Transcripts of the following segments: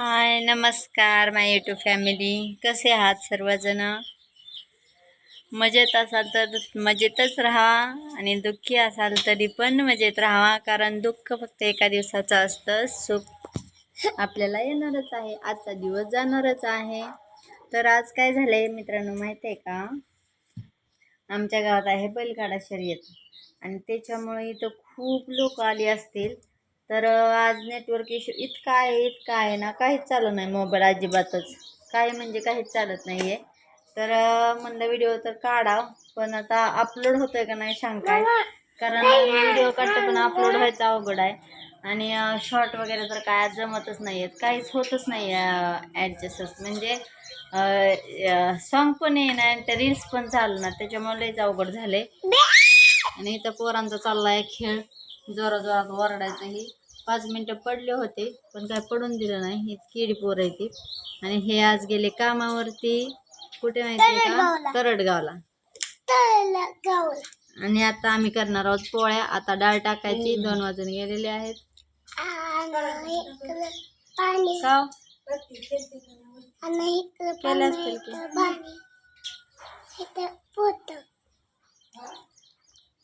हाय नमस्कार माय YouTube family कसे आहात सर्वजण? मजेत असाल तर मजेतच राहा आणि दुःखी असाल तरी पण मजेत राहा कारण दुःख फक्त एका दिवसाचं असतं. सुख आपल्याला येणारच आहे. आजचा दिवस जाणारच आहे. तर आज काय झालं आहे मित्रांनो माहीत आहे का? आमच्या गावात आहे बैलगाडा शर्यत. आणि त्याच्यामुळे इथं खूप लोक आली असतील. तर आज नेटवर्क इश्यू इतका आहे इतका आहे ना काहीच चालू नाही मोबाईल अजिबातच. काही म्हणजे काहीच चालत नाही आहे तर म्हणलं व्हिडिओ तर काढा पण आता अपलोड होतोय का नाही शंका कारण व्हिडिओ काढतो पण अपलोड व्हायचा अवघड आहे. आणि शॉर्ट वगैरे तर काय जमतच नाही आहेत काहीच होतच नाही ॲडजस्टच म्हणजे सॉन्ग पण येईना आणि त्या रील्स पण चालणार त्याच्यामुळे लईच अवघड झाले आणि इथं पोरांचा चाललाय खेळ. जोरा जोरात पाच मिनटं पडले होते पण काय पडून दिलं नाही. ही किडी पोर आहे ती. आणि हे आज गेले कामावरती. कुठे माहिती का? तरडगावला. आणि आता आम्ही करणार आहोत पोळ्या. आता डाळ टाकायची. दोन वाजून गेलेले आहेत. का? केले असतील की.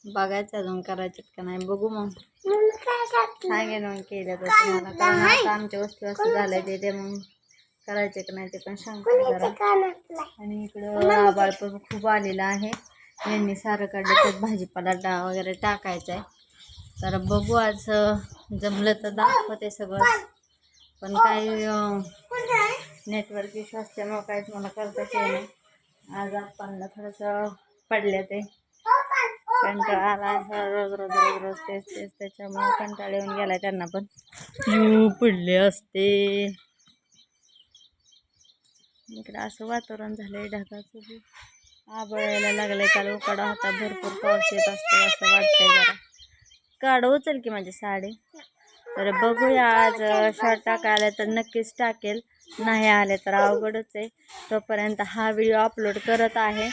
बघायचं अजून करायचे का नाही. बघू मग. सांगेन मग केलं तर तुम्हाला. कारण आता आमच्या वस्तू असं झालंय ते ते मग करायचे का नाही ते पण सांगतो जरा. आणि इकडं आबाळ पण खूप आलेलं आहे. यांनी सारं काढलं त्यात भाजीपाला डा वगैरे टाकायचा आहे तर बघू आज जमलं तर दाखवते सगळं. पण काही नेटवर्क इश्यू असल्यामुळं काहीच मला करताच येत नाही. आज आपण थोडंसं पडले ते. कंटाळा आला असा रोज रोज रोज रोज तेच तेच त्याच्यामुळे कंटाळ येऊन गेला त्यांना पण. जीव पडले असते. इकडं असं वातावरण झालंय ढगाचं बी. आबळ यायला लागलंय. काल उकाडा होता. भरपूर पाऊस येत असतो असं वाटतंय जरा. काढ उचल की माझी साडी. तर बघूया आज शॉर्ट टाकायला तर नक्कीच टाकेल. नाही आले तर अवघडच आहे. तोपर्यंत हा व्हिडिओ अपलोड करत आहे.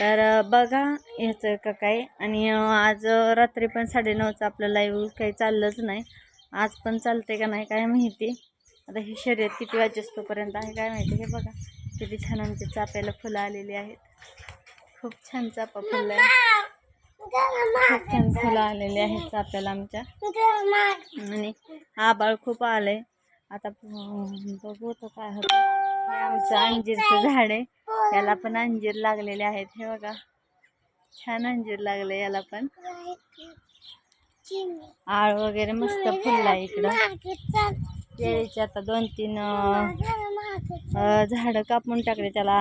तर बघा ह्याचं का काय आणि आज रात्री पण साडेनऊचं आपलं लाईव्ह काही चाललंच नाही. आज पण चालते का नाही काय माहिती. आता ही शर्यत किती वाजेस्तोपर्यंत आहे काय माहिती. हे बघा किती छान आमचे चाप्याला फुलं आलेली आहेत. खूप छान चापा फुलं आहे खूप छान फुलं आलेली आहेत चाप्याला आमच्या. आणि आबाळ खूप आलंय. आता बघू तर काय होतं हे आमचं अंजीरचं झाड आहे. याला पण अंजीर लागलेले आहेत. हे बघा. छान अंजीर लागले याला पण. आळ वगैरे मस्त फुलला इकडं. केळीचे आता दोन तीन झाडं कापून टाकले त्याला.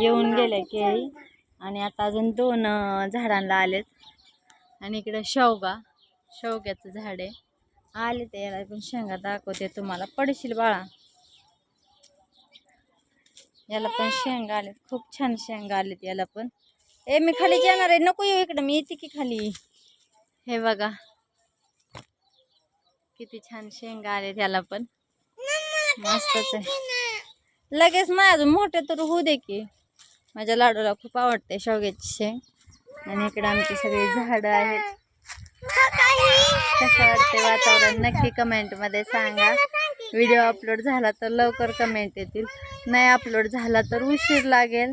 येऊन गेले केळी. आणि आता अजून दोन झाडांना आलेत. आणि इकडं शेवगा. शेवग्याचं झाड आहे. आले ते याला पण शेंगा दाखवते तुम्हाला. पडशील बाळा. याला पण शेंगा आलेत, खूप छान शेंगा आलेत याला ए, मी खाली जाणार आहे. नको येऊ इकडं, मी येते की खाली? हे बघा. किती छान शेंगा आलेत याला पण. मस्तच आहे. लगेच माझं मोठे तर होऊ दे की. माझ्या लाडूला खूप आवडते शेवग्याची शेंग. इकडे आमची सगळी झाडं आहेत. कसं वातावरण? नक्की कमेंटमध्ये सांगा. व्हिडिओ अपलोड झाला तर लवकर कमेंट येतील. नाही अपलोड झाला तर उशीर लागेल.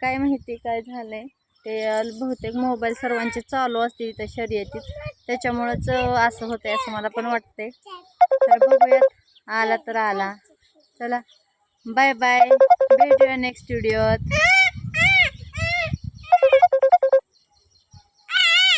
काय माहिती काय झालं आहे ते बहुतेक मोबाईल सर्वांचे चालू असते इथं शर्यतीत त्याच्यामुळंच असं होतं असं मला पण वाटते तर बघूयात. आला तर आला. चला. बाय बाय भेटूया नेक्स्ट व्हिडिओत